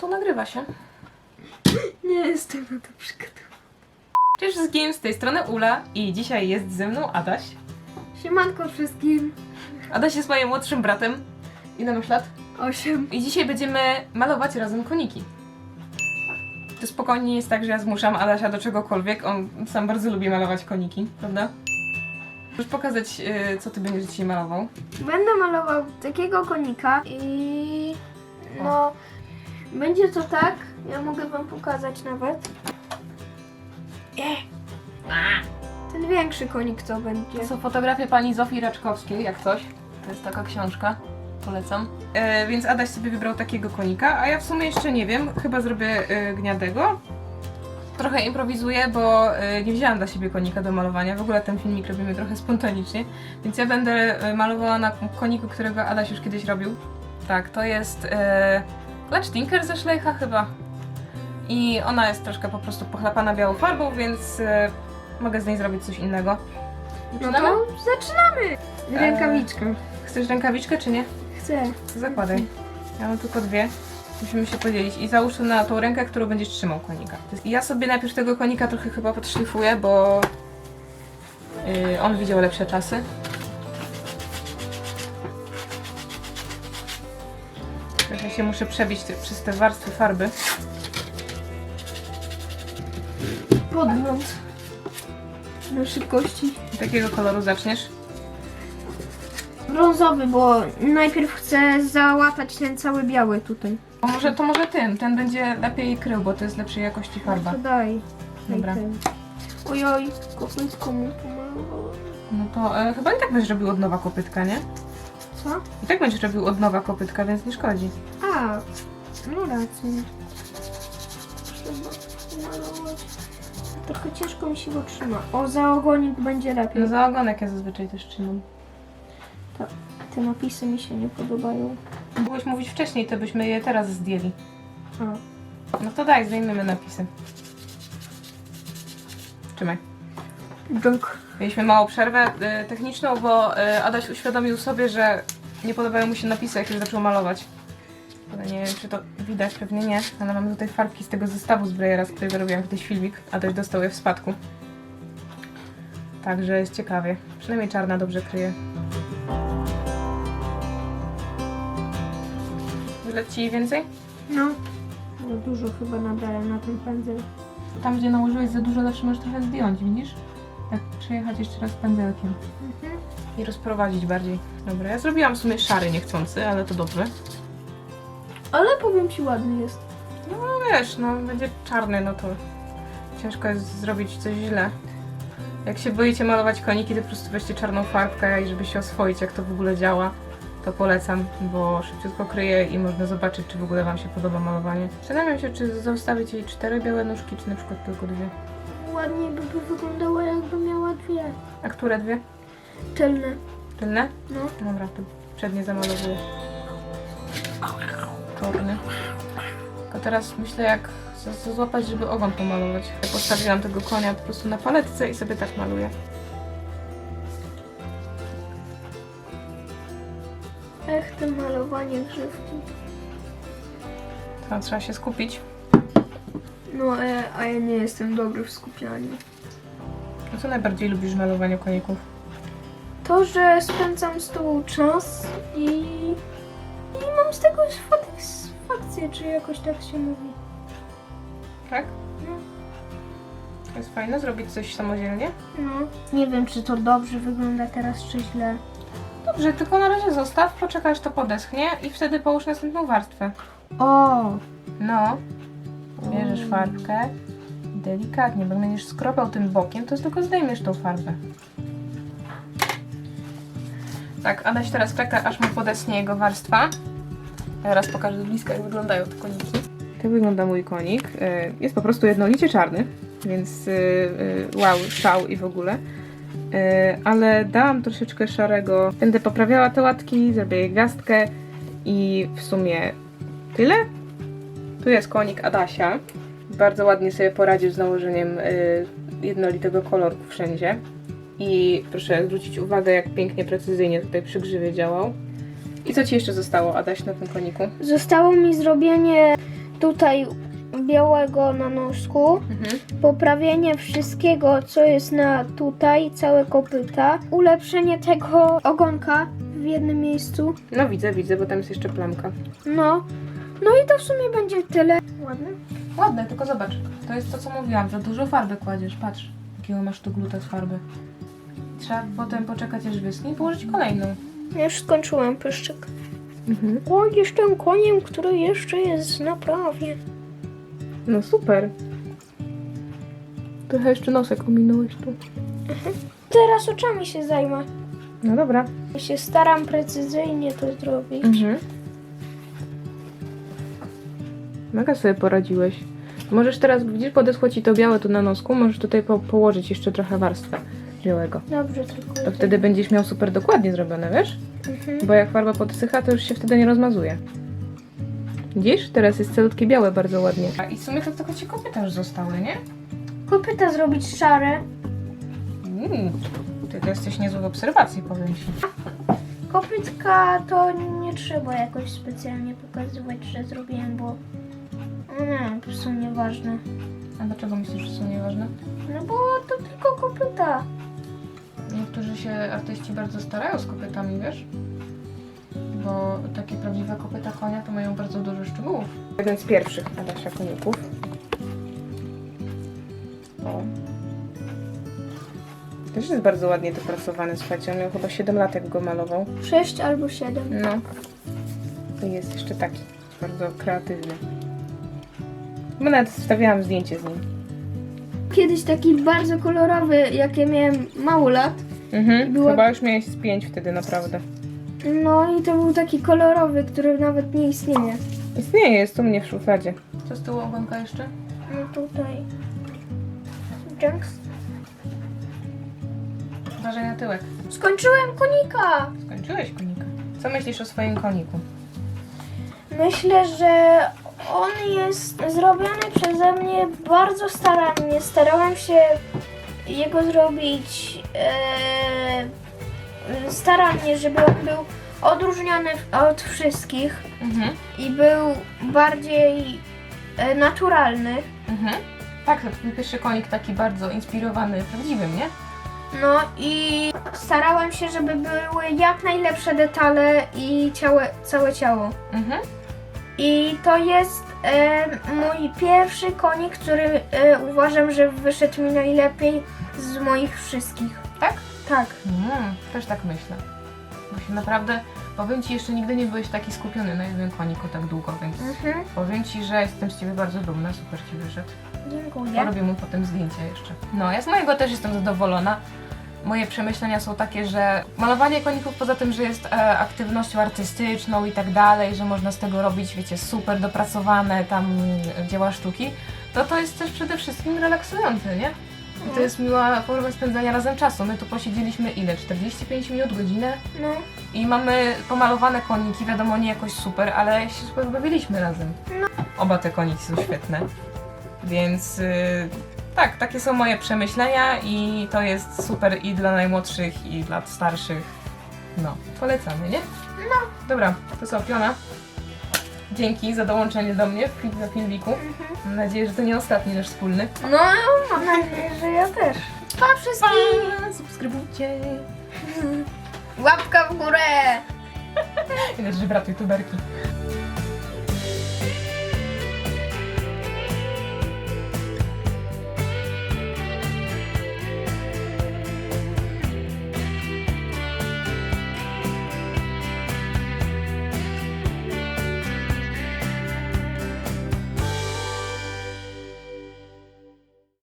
To nagrywa się. Nie jestem na to przygotowana. Cześć wszystkim, z tej strony Ula i dzisiaj jest ze mną Adaś. Siemanko wszystkim. Adaś jest moim młodszym bratem. Ile masz lat? Osiem. I dzisiaj będziemy malować razem koniki. To spokojnie jest tak, że ja zmuszam Adasia do czegokolwiek. On sam bardzo lubi malować koniki, prawda? Możesz pokazać, y, co ty będziesz dzisiaj malował? Będę malował takiego konika i no będzie to tak. Ja mogę wam pokazać nawet. Ten większy konik to będzie. To są fotografie pani Zofii Raczkowskiej, jak coś. To jest taka książka. Polecam. E, więc Adaś sobie wybrał takiego konika, a ja w sumie jeszcze nie wiem. Chyba zrobię e, gniadego. Trochę improwizuję, bo e, nie wzięłam dla siebie konika do malowania. W ogóle ten filmik robimy trochę spontanicznie. Więc ja będę e, malowała na koniku, którego Adaś już kiedyś robił. Tak, to jest e, Clutch Tinker ze Schleicha chyba. I ona jest troszkę po prostu pochlapana białą farbą, więc e, mogę z niej zrobić coś innego. No Zaczynamy? to zaczynamy. Rękawiczkę. Chcesz rękawiczkę czy nie? Chcę. Zakładaj. Ja mam tylko dwie. Musimy się podzielić. I załóż to na tą rękę, którą będziesz trzymał konika. Jest- Ja sobie najpierw tego konika trochę chyba podszlifuję, bo yy, on widział lepsze czasy. Trochę się muszę przebić te, przez te warstwy farby. Podgląd. Na szybkości. Takiego koloru zaczniesz. Brązowy, bo najpierw chcę załatać ten cały biały tutaj. A może, to może tym. Ten będzie lepiej krył, bo to jest lepszej jakości farba. To daj. Daj Dobra. ten. Ojoj, kopytko mu pomalowałem. No to e, chyba i tak będziesz robił od nowa kopytka, nie? Co? I tak będziesz robił od nowa kopytka, więc nie szkodzi. A, no. Trzeba pomalować. Trochę ciężko mi się go trzyma. O, za ogonik będzie lepiej. No za ogonek ja zazwyczaj też trzymam. Te napisy mi się nie podobają. Mogłeś mówić wcześniej, to byśmy je teraz zdjęli. A, No to daj, zdejmiemy napisy. Trzymaj. drunk. Mieliśmy małą przerwę y, techniczną, bo y, Adaś uświadomił sobie, że nie podobają mu się napisy, jak już zaczął malować. Ale nie wiem, czy to widać, pewnie nie, ale mamy tutaj farbki z tego zestawu z Breyera, z którego robiłam kiedyś filmik. Adaś dostał je w spadku. Także jest ciekawie. Przynajmniej czarna dobrze kryje. Wyleci ci więcej? No. Za dużo chyba nabrałem na ten pędzel. Tam, gdzie nałożyłeś za dużo, zawsze możesz trochę zdjąć, widzisz? Tak, przejechać jeszcze raz pędzelkiem. Mhm. I rozprowadzić bardziej. Dobra, ja zrobiłam w sumie szary niechcący, ale to dobrze. Ale powiem ci, ładny jest. No wiesz, no będzie czarny, no to ciężko jest zrobić coś źle. Jak się boicie malować koniki, to po prostu weźcie czarną farbkę i żeby się oswoić, jak to w ogóle działa, to polecam, bo szybciutko kryje i można zobaczyć, czy w ogóle Wam się podoba malowanie. Zastanawiam się, czy zostawić jej cztery białe nóżki, czy na przykład tylko dwie. Ładnie by, by wyglądało, jakby miała dwie. A które dwie? Tylne. Tylne? No. Dobra, to przednie zamalowuję. Czarny. Tylko teraz myślę, jak z- z- złapać, żeby ogon pomalować. Ja postawiłam tego konia po prostu na paletce i sobie tak maluję. Ech, to malowanie grzywki. Teraz trzeba się skupić. No, e, a ja nie jestem dobry w skupianiu. A co najbardziej lubisz w malowaniu koników? To, że spędzam z tobą czas i, i mam z tego satysfakcję, czy jakoś tak się mówi. Tak? No. To jest fajne zrobić coś samodzielnie. No. Nie wiem, czy to dobrze wygląda teraz, czy źle. Dobrze, tylko na razie zostaw, poczekaj aż to podeschnie i wtedy połóż następną warstwę. O! No. Bierzesz farbkę. Delikatnie, bo będziesz skropał tym bokiem, to tylko zdejmiesz tą farbę. Tak, Adaś teraz czeka, aż mu podeschnie jego warstwa. Ja teraz pokażę z bliska, jak wyglądają te koniki. Tak wygląda mój konik. E, Jest po prostu jednolicie czarny, więc e, e, wow, szał i w ogóle. Ale dałam troszeczkę szarego. Będę poprawiała te łatki, zrobię jej gwiazdkę i w sumie tyle. Tu jest konik Adasia. Bardzo ładnie sobie poradził z nałożeniem y, jednolitego koloru wszędzie. I proszę zwrócić uwagę, jak pięknie, precyzyjnie tutaj przy grzywie działał. I co Ci jeszcze zostało, Adaś, na tym koniku? Zostało mi zrobienie tutaj białego na nóżku, Mhm. poprawienie wszystkiego, co jest na tutaj, całe kopyta, ulepszenie tego ogonka w jednym miejscu. No widzę, widzę, bo tam jest jeszcze plamka. No, no i to w sumie będzie tyle. Ładne? Ładne, tylko zobacz. To jest to, co mówiłam. Za dużo farby kładziesz. Patrz, jakiego masz tu gluta z farby. Trzeba potem poczekać, aż wyschnie i położyć kolejną. Ja już skończyłem pyszczyk. Mhm. O, jestem koniem, który jeszcze jest w naprawie. No super. Trochę jeszcze nosek ominąłeś tu. Teraz oczami się zajmę. No dobra. Ja się staram precyzyjnie to zrobić. Mhm. Mega sobie poradziłeś. Możesz teraz, widzisz, podeschło ci to białe tu na nosku, możesz tutaj po położyć jeszcze trochę warstwę białego. Dobrze, tylko... To wtedy będziesz miał super dokładnie zrobione, wiesz? Mhm. Bo jak farba podsycha, to już się wtedy nie rozmazuje. Widzisz? Teraz jest celutkie białe bardzo ładnie. A i w sumie to tylko ci kopyta już zostały, nie? Kopyta zrobić szare. Mm. Ty to jesteś niezły w obserwacji, powiem ci. Kopytka to nie trzeba jakoś specjalnie pokazywać, że zrobiłem, bo... No nie, to są nieważne. A dlaczego myślisz, że są nieważne? No bo to tylko kopyta. Niektórzy się artyści bardzo starają z kopytami, wiesz? Bo takie prawdziwe kopyta konia to mają bardzo dużo szczegółów. Jeden z pierwszych Adasia koników. O. Też jest bardzo ładnie dopracowany, słuchajcie. On miał chyba 7 lat, jak go malował. Sześć albo siedem. No. To jest jeszcze taki. Bardzo kreatywny. Bo nawet wstawiałam zdjęcie z nim. Kiedyś taki bardzo kolorowy, jak ja miałem mało lat. Mhm. Była- Chyba już miałeś z 5 wtedy, naprawdę. No i to był taki kolorowy, który nawet nie istnieje. Istnieje, jest u mnie w szufladzie. Co z tyłu ogonka jeszcze? No tutaj. Junks. Uważaj na tyłek. Skończyłem konika! Skończyłeś konika. Co myślisz o swoim koniku? Myślę, że on jest zrobiony przeze mnie bardzo starannie. Starałam się jego zrobić e, starannie, żeby on był odróżniony od wszystkich Mhm. i był bardziej e, naturalny. Mhm. Tak, to twój pierwszy konik taki bardzo inspirowany prawdziwym, nie? No i starałam się, żeby były jak najlepsze detale i ciałe, całe ciało. Mhm. I to jest e, mój pierwszy konik, który e, uważam, że wyszedł mi najlepiej z moich wszystkich. Tak? Tak. Mm, też tak myślę. Bo się naprawdę, powiem Ci, jeszcze nigdy nie byłeś taki skupiony na jednym koniku tak długo, więc Mhm. powiem Ci, że jestem z Ciebie bardzo dumna, super Ci wyszedł. Dziękuję. Porobię mu potem zdjęcia jeszcze. No, ja z mojego też jestem zadowolona. Moje przemyślenia są takie, że malowanie koników poza tym, że jest e, aktywnością artystyczną i tak dalej, że można z tego robić, wiecie, super dopracowane tam dzieła sztuki, to to jest też przede wszystkim relaksujące, nie? I to jest miła forma spędzania razem czasu. My tu posiedzieliśmy ile? 45 minut, godzinę? No, I mamy pomalowane koniki, wiadomo nie jakoś super, ale się super bawiliśmy razem. Oba te koniki są świetne. Więc y, tak, takie są moje przemyślenia i to jest super i dla najmłodszych, i dla starszych. No, polecamy, nie? No. Dobra, to co, Piona? Dzięki za dołączenie do mnie w na filmiku. Mam nadzieję, że to nie ostatni nasz wspólny. no mam nadzieję, że ja też. Pa wszystkim! Pa! Subskrybujcie! Łapka w górę! Ile żebratuj tuberki.